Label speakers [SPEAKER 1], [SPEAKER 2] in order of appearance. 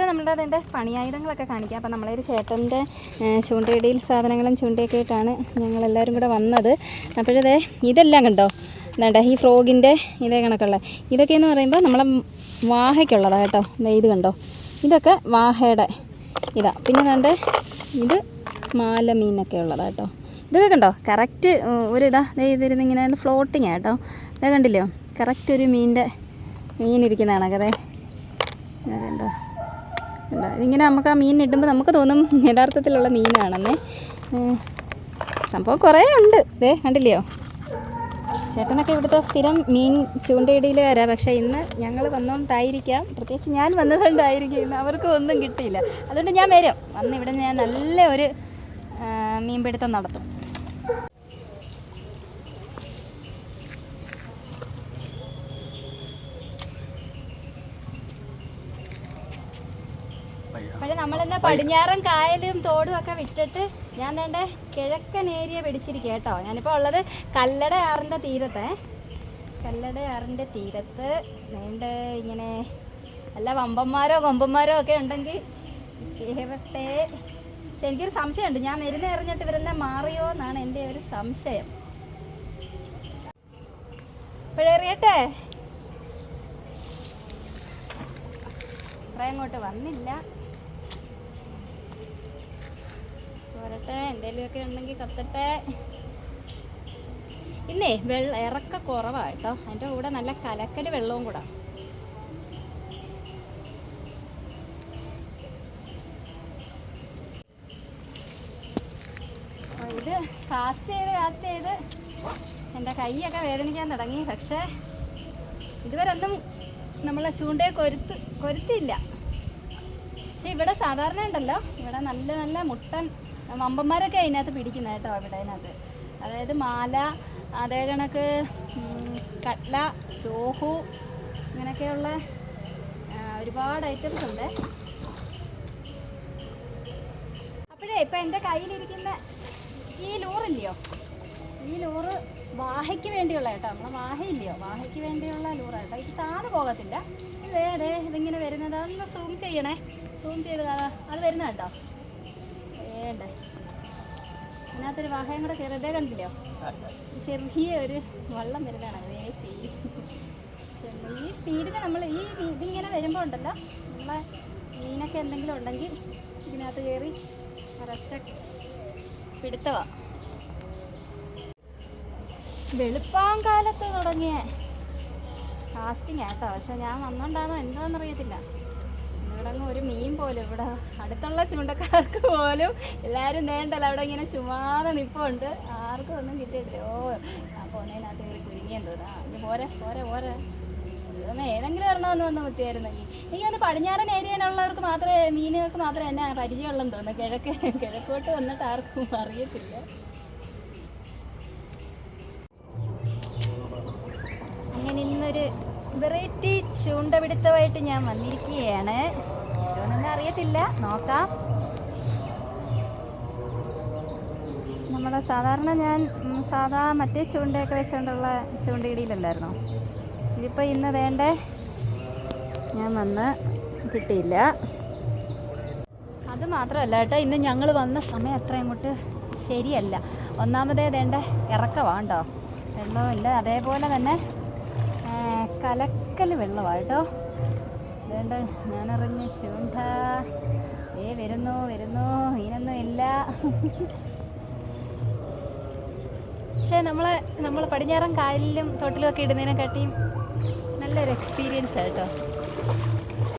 [SPEAKER 1] ഇപ്പോഴത്തെ നമ്മുടെ അതിന്റെ പണിയായുധങ്ങളൊക്കെ കാണിക്കാം. അപ്പം നമ്മളൊരു ചേട്ടന്റെ ചൂണ്ടയിടയിൽ സാധനങ്ങളും ചൂണ്ടയൊക്കെ ആയിട്ടാണ് ഞങ്ങളെല്ലാവരും കൂടെ വന്നത്. അപ്പോഴതേ ഇതെല്ലാം കണ്ടോ? എന്താ ഈ ഫ്രോഗിന്റെ ഇതേ കണക്കുള്ള. ഇതൊക്കെ എന്ന് പറയുമ്പോൾ നമ്മളെ വാഹയ്ക്കുള്ളതാണ് കേട്ടോ. ഇത് കണ്ടോ? ഇതൊക്കെ വാഹയുടെ ഇതാ. പിന്നെ കണ്ട് ഇത് മാല മീനൊക്കെ ഉള്ളതാണ് കേട്ടോ. ഇതൊക്കെ കണ്ടോ? കറക്റ്റ് ഒരു ഇതാ ഇതിരുന്ന് ഇങ്ങനെ ഫ്ലോട്ടിങ് കേട്ടോ. ഇതാ കണ്ടില്ലയോ കറക്റ്റ് ഒരു മീനിന്റെ മീനിരിക്കുന്നതാണ് കഥേ ഇതാ കണ്ടോ? ഇതിങ്ങനെ നമുക്ക് ആ മീൻ ഇടുമ്പോൾ നമുക്ക് തോന്നും യഥാർത്ഥത്തിലുള്ള മീനാണെന്നേ. സംഭവം കുറേ ഉണ്ട്. ദേ കണ്ടില്ലയോ? ചേട്ടനൊക്കെ ഇവിടുത്തെ സ്ഥിരം മീൻ ചൂണ്ടയിടയിലുകാരാ പക്ഷേ ഇന്ന് ഞങ്ങൾ വന്നുകൊണ്ടായിരിക്കാം പ്രത്യേകിച്ച് ഞാൻ വന്നതുകൊണ്ടായിരിക്കും ഇന്ന് അവർക്ക് ഒന്നും കിട്ടിയില്ല. അതുകൊണ്ട് ഞാൻ വരും. വന്ന് ഇവിടെ ഞാൻ നല്ല ഒരു മീൻപിടുത്തം നടത്തും. പക്ഷേ നമ്മളിന്ന് പടിഞ്ഞാറൻ കായലും തോടും ഒക്കെ വിട്ടിട്ട് ഞാൻ വേണ്ട കിഴക്കൻ ഏരിയ പിടിച്ചിരിക്കുക കേട്ടോ. ഞാനിപ്പോൾ ഉള്ളത് കല്ലട ആറിന്റെ തീരത്തെ. കല്ലട ആറിന്റെ തീരത്ത് വേണ്ട ഇങ്ങനെ അല്ല വമ്പന്മാരോ കൊമ്പന്മാരോ ഒക്കെ ഉണ്ടെങ്കിൽ ദൈവത്തെ എനിക്കൊരു സംശയമുണ്ട്. ഞാൻ മരുന്ന് എറിഞ്ഞിട്ട് ഇവരെന്നെ മാറിയോ എന്നാണ് എന്റെ ഒരു സംശയം. ഇപ്പോഴെറിയട്ടെ ഇത്ര അങ്ങോട്ട് വന്നില്ല. പോരട്ടെ എന്തെങ്കിലുമൊക്കെ ഉണ്ടെങ്കിൽ കത്തട്ടെ. ഇന്നേ വെള്ള ഇറക്ക കുറവാ കേട്ടോ. അതിന്റെ കൂടെ നല്ല കലക്കൽ വെള്ളവും കൂടെ. ഇത് കാസ്റ്റ് ചെയ്ത് കാസ്റ്റ് ചെയ്ത്. എന്റെ കൈയൊക്കെ വേദനിക്കാൻ തുടങ്ങി പക്ഷേ ഇതുവരെ ഒന്നും നമ്മളെ ചൂണ്ടയെ കൊരുത്ത് കൊരുത്തില്ല പക്ഷെ ഇവിടെ സാധാരണ ഉണ്ടല്ലോ. ഇവിടെ നല്ല നല്ല മുട്ടൻ വമ്പന്മാരൊക്കെ അതിനകത്ത് പിടിക്കുന്ന കേട്ടോ അവിടെ അതിനകത്ത്. അതായത് മാല അതേ കണക്ക് കട്ല രോഹു ഇങ്ങനെയൊക്കെയുള്ള ഒരുപാട് ഐറ്റംസ് ഉണ്ട്. അപ്പോഴേ ഇപ്പം എന്റെ കയ്യിലിരിക്കുന്ന ഈ ലൂറില്ലയോ ഈ ലൂറ് വാഹയ്ക്ക് വേണ്ടിയുള്ള കേട്ടോ. നമ്മളെ വാഹയില്ലയോ വാഹയ്ക്ക് വേണ്ടിയുള്ള ലൂറാണ് കേട്ടോ ഇത് താന്ന് പോകത്തില്ല. ഇതേ അതെ ഇതിങ്ങനെ വരുന്നത്. അതൊന്ന് സൂം ചെയ്യണേ. സൂം ചെയ്ത് അത് വരുന്ന കേട്ടോ വേണ്ടേ അതിനകത്തൊരു വാഹനം കൂടെ കയറി ഇതേ കണ്ടില്ലയോ ചെറിയ ഒരു വള്ളം വരുന്നതാണ്. അതേ സ്പീഡ് ഈ സ്പീഡിന് നമ്മൾ ഈ ഇതിങ്ങനെ വരുമ്പോൾ ഉണ്ടല്ലോ? നമ്മളെ മീനൊക്കെ എന്തെങ്കിലും ഉണ്ടെങ്കിൽ ഇതിനകത്ത് കയറി ഒരൊറ്റ പിടുത്തവാ. വെളുപ്പാങ്കാലത്ത് തുടങ്ങിയ കാസ്റ്റിംഗ് ആട്ടോ പക്ഷെ ഞാൻ വന്നോണ്ടാണോ എന്താണെന്നറിയത്തില്ല ഇവിടെ ഒരു മീൻ പോലും ഇവിടെ അടുത്തുള്ള ചൂണ്ടക്കാർക്ക് പോലും എല്ലാവരും നേണ്ടല്ലോ. അവിടെ ഇങ്ങനെ ചുമ്മാതെ നിപ്പുണ്ട്. ആർക്കും ഒന്നും കിട്ടിയിട്ടില്ല. ഓ ആ പോന്നതിനകത്ത് കയറി കുരുങ്ങിയെന്ന് ഇനി പോരെ പോരെ പോരെ. ഏതെങ്കിലും ഒരെണ്ണമെന്ന് വന്ന് കുത്തിയായിരുന്നെങ്കിൽ. എനിക്ക് അത് പടിഞ്ഞാറൻ ഏരിയയിലുള്ളവർക്ക് മാത്രമേ മീനുകൾക്ക് മാത്രമേ എന്നെ പരിചയമുള്ളെന്ന് തോന്നുന്നു. കിഴക്ക് കിഴക്കോട്ട് വന്നിട്ട് ആർക്കും അറിയത്തില്ല. അങ്ങനെ ഇന്നൊരു വെറൈറ്റി ചൂണ്ടപിടുത്തമായിട്ട് ഞാൻ വന്നിരിക്കുകയാണ്. ഇതൊന്നും അറിയത്തില്ല. നോക്കാം. നമ്മളെ സാധാരണ ഞാൻ സാധാ മറ്റേ ചൂണ്ടയൊക്കെ വെച്ചുകൊണ്ടുള്ള ചൂണ്ടയിടിയിലല്ലായിരുന്നോ? ഇതിപ്പോൾ ഇന്ന് വേണ്ടേ? ഞാൻ വന്ന് കിട്ടിയില്ല. അത് മാത്രമല്ല കേട്ടോ ഇന്ന് ഞങ്ങൾ വന്ന സമയം അത്ര അങ്ങോട്ട് ശരിയല്ല. ഒന്നാമതേ വേണ്ട ഇറക്കമാണ് കേട്ടോ. വെള്ളമില്ല അതേപോലെ തന്നെ ആ, കലക്കൽ വെള്ളമാണ് കേട്ടോ. വേണ്ട ഞാനറിഞ്ഞ ചൂണ്ട ഏ വരുന്നു വരുന്നു ഇനൊന്നും ഇല്ല. പക്ഷേ നമ്മൾ നമ്മൾ പടിഞ്ഞാറൻ കായലിലും തോട്ടിലും ഒക്കെ ഇടുന്നതിനെക്കാട്ടിയും നല്ലൊരു എക്സ്പീരിയൻസ് കേട്ടോ.